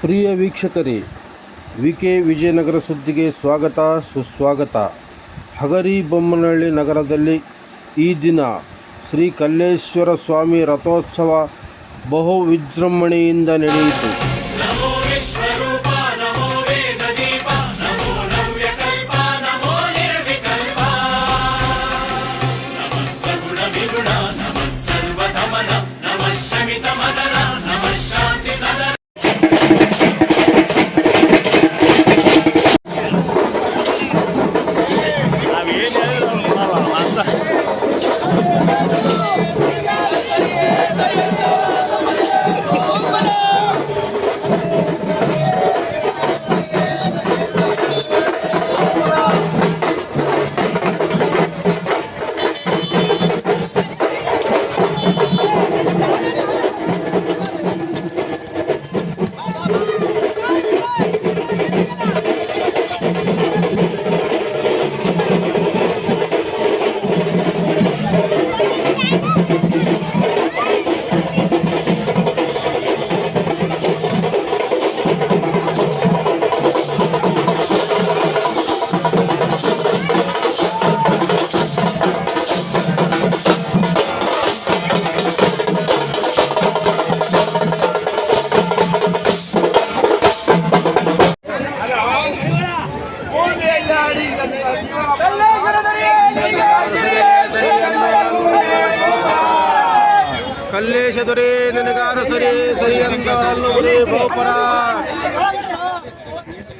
ಪ್ರಿಯ ವೀಕ್ಷಕರೇ, V. K. Vijayanagara ಸುದ್ದಿಗೆ ಸ್ವಾಗತ, ಸುಸ್ವಾಗತ. ಹಗರಿ ಬೊಮ್ಮನಹಳ್ಳಿ ನಗರದಲ್ಲಿ ಈ ದಿನ ಶ್ರೀ ಕಲ್ಲೇಶ್ವರ ಸ್ವಾಮಿ ರಥೋತ್ಸವ ಬಹು ವಿಜೃಂಭಣೆಯಿಂದ ನಡೆಯಿತು.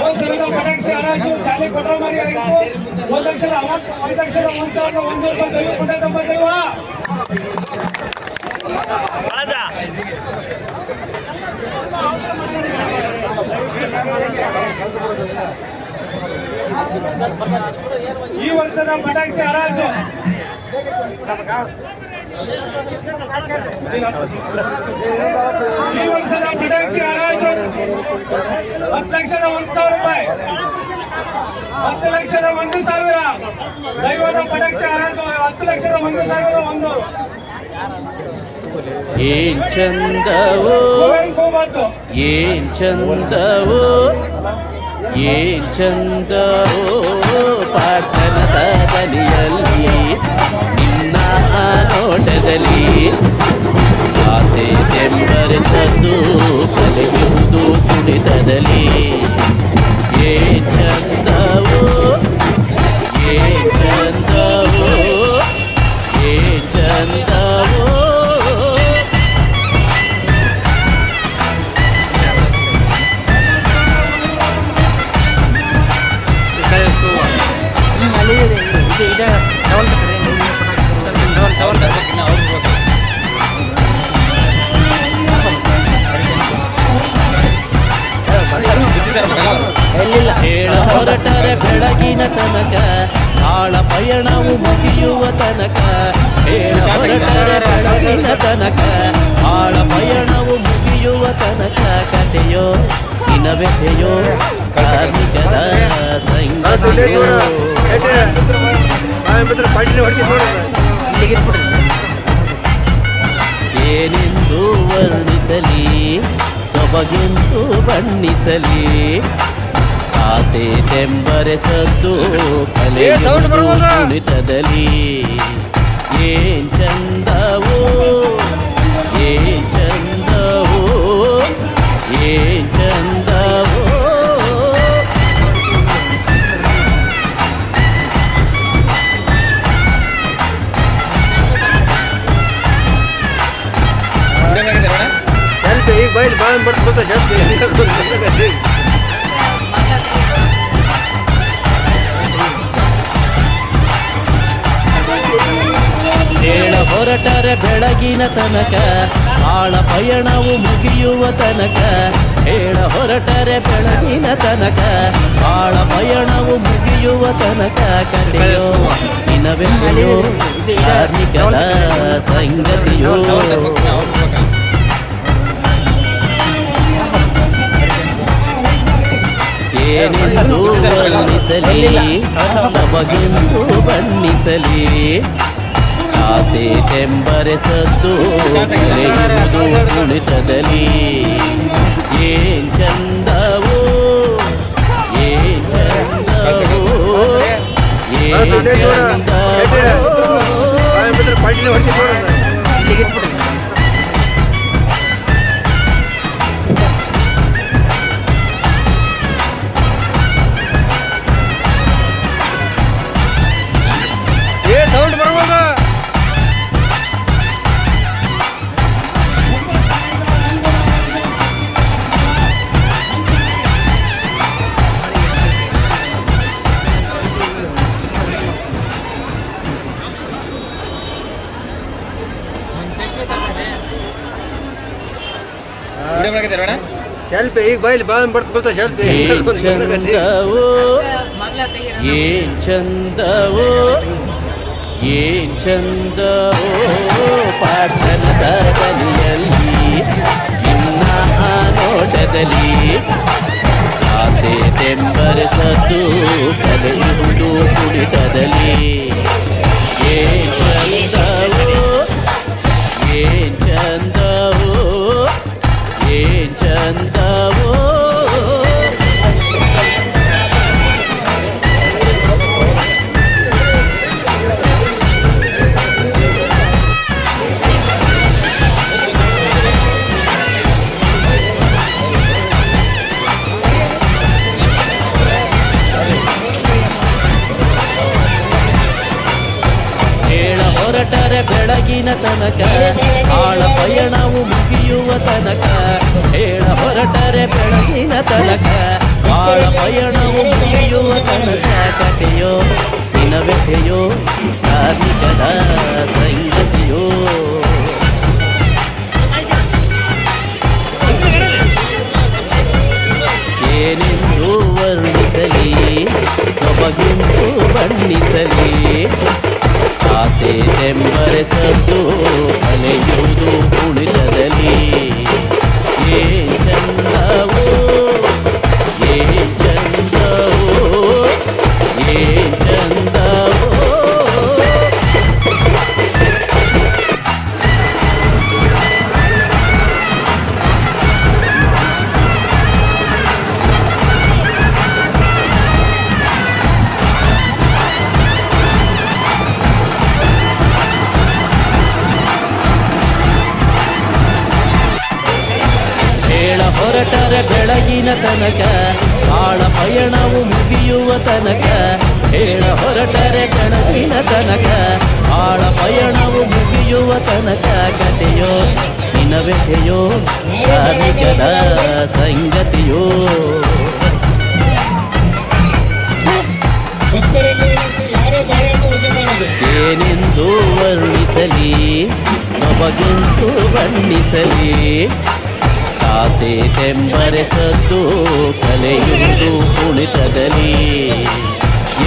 ಒಂದು ಮೇಲೆ ಪಟಾಕ್ಷಿ ಹರಾಜು ಜಾಲಿ ಕೊಟ್ರ ಮರಿ ಆಗಿತ್ತು. ಒಂದು ಲಕ್ಷದ ಒಂದು ಲಕ್ಷದ ಒಂದು ಸಾವಿರದ ಒಂದು ರೂಪಾಯಿ ದೈವ ಕೊಟ್ಟ ಈ ವರ್ಷದ ಪಟಾಕ್ಷಿ ಹರಾಜು ಈ ವರ್ಷದ ಪಟಾಕ್ಷಿ ಹರಾಜು ಹತ್ತು ಲಕ್ಷದ ಒಂದು ಸಾವಿರ ರೂಪಾಯಿ ಹತ್ತು ಲಕ್ಷದ ಒಂದು ಸಾವಿರ ದೈವದ ಪಟಾಕ್ಷಿ ಹರಾಜು ಹತ್ತು ಲಕ್ಷದ ಒಂದು ಒಂದು ಏನ್ ಚಂದವೋ? ಏನ್ ಚಂದವೋ? ಏನ್ ಚಂದವೋ? ಪಾರ್ಥನದ ದನಿಯಲ್ಲಿ ನಿನ್ನ ಆ ನೋಟದಲ್ಲಿ ಆಸೆ ತೆಂಬರಿಸದ್ದು ಕಲಿಯುವುದು ಕುಣಿತದಲ್ಲಿ ಏನ್ ಚಂದವೋ ತನಕ. ಆಳ ಪಯಣವು ಮುಗಿಯುವ ತನಕ. ಹೊರಟರೆ ಬೆಳಗಿನ ತನಕ. ಆಳ ಪಯಣವು ಮುಗಿಯುವ ತನಕ. ಕಥೆಯೋ ಇನವ್ಯಥೆಯೋ ಕಾರ್ಮಿಕದ ಸಂಗತಿಯೋ. ಏನೆಂದು ವರ್ಣಿಸಲಿ, ಸೊಬಗೆಂದು ಬಣ್ಣಿಸಲಿ ಆಸೆ ತೆಂಬರೆ ಸದ್ದು ಕಲೆಯುವುದು ಕುಣಿತದಲ್ಲಿ. ಏನ್ ಚಂದವೋ ಏನ್ ಚಂದವೋ ಏನ್ ಚಂದವೋ. ಸ್ವಲ್ಪ ಈಗ ಬೈಲ್ ಬಾಳ ಬರ್ತದೆ ಜಾಸ್ತಿ ಹೇಳ ಹೊರಟರೆ ಬೆಳಗಿನ ತನಕ, ಆಳ ಪಯಣವು ಮುಗಿಯುವ ತನಕ ಹೇಳ ಹೊರಟರೆ ಬೆಳಗಿನ ತನಕ, ಆಳ ಪಯಣವು ಮುಗಿಯುವ ತನಕ ಕಥೆಯೋ ದಿನವೆಂದೆಯೋ, ಕಾರ್ಮಿಕರ ಸಂಗತಿಯೋ. ಏನೆಂದು ವರ್ಣಿಸಲಿ ಸಬಗೆಂದು ಬಣ್ಣಿಸಲಿ ಆಸೆ ತೆಂಬರೆ ಸದ್ದು ಕಲೆಯುವುದು ಕುಣಿತದಲ್ಲಿ ಏನ್ ಚಂದವೋ ಏನ್ ಚಂದವೋ ಏನ್ ಚಂದವೋ ಸೆಲ್ಫಿ ಈಗ ಬೈಲ್ ಬಾಳ ಬರ್ತ ಚಂದವೋ? ಏನ್ ಚಂದವೋ? ಏನ್ ಚಂದವೋ? ನಿನ್ನ ನೋಟದಲ್ಲಿ ಆಸೆ ತೆಂಬರೆ ಸದ್ದು ಕಲೆಯುವುದು ಕುಡಿತದಲ್ಲಿ ಏನ್ ಚಂದವೋ? ಹೊರಟರೆ ಬೆಳಗಿನ ತನಕ ಕಾಳ ಪಯಣವು ಮುಗಿಯುವ ತನಕ, ಕಥೆಯೋ ದಿನವೆತೆಯೋ ಕಾರ್ಮಿಕದ ಸಂಗತಿಯೋ. ಏನೆಂದು ವರ್ಣಿಸಲಿ, ಸೊಬಗೆಂದು ಬಣ್ಣಿಸಲಿ ಆಸೆ ತೆಂಬರೆ ಸದ್ದು ಕಲೆಯುವುದು ಕುಣಿತದಲ್ಲಿ. ತನಕ. ಆಳ ಪಯಣವು ಮುಗಿಯುವ ತನಕ. ಹೇಳ ಹೊರಟರೆ ಕಣವಿನ ತನಕ. ಆಳ ಪಯಣವು ಮುಗಿಯುವ ತನಕ. ಕಥೆಯೋ ನಿನವೆತೆಯೋ ಕಾರ್ಮಿಕದ ಸಂಗತಿಯೋ. ಏನೆಂದು ವರ್ಣಿಸಲಿ, ಸೊಬಗೆಂದು ಬಣ್ಣಿಸಲಿ. ಆಸೆ ತೆಂಬರೆಸದ್ದು ಕಲೆಯುವುದು ಕುಣಿತದಲ್ಲಿ.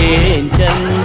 ಏನ್ ಚಂದವೋ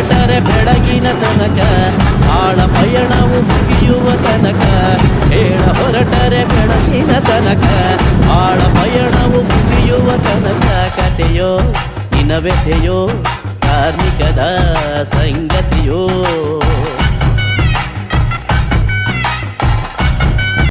ಹೊರಟರೆ ಬೆಳಗಿನ ತನಕ. ಆಳ ಪಯಣವು ಮುಗಿಯುವ ತನಕ. ಹೇಳ ಹೊರಟರೆ ಬೆಳಗಿನ ತನಕ. ಆಳ ಪಯಣವು ಮುಗಿಯುವ ತನಕ. ಕಥೆಯೋ ಇನವ್ಯಥೆಯೋ ಕಾರ್ಮಿಕದ ಸಂಗತಿಯೋ.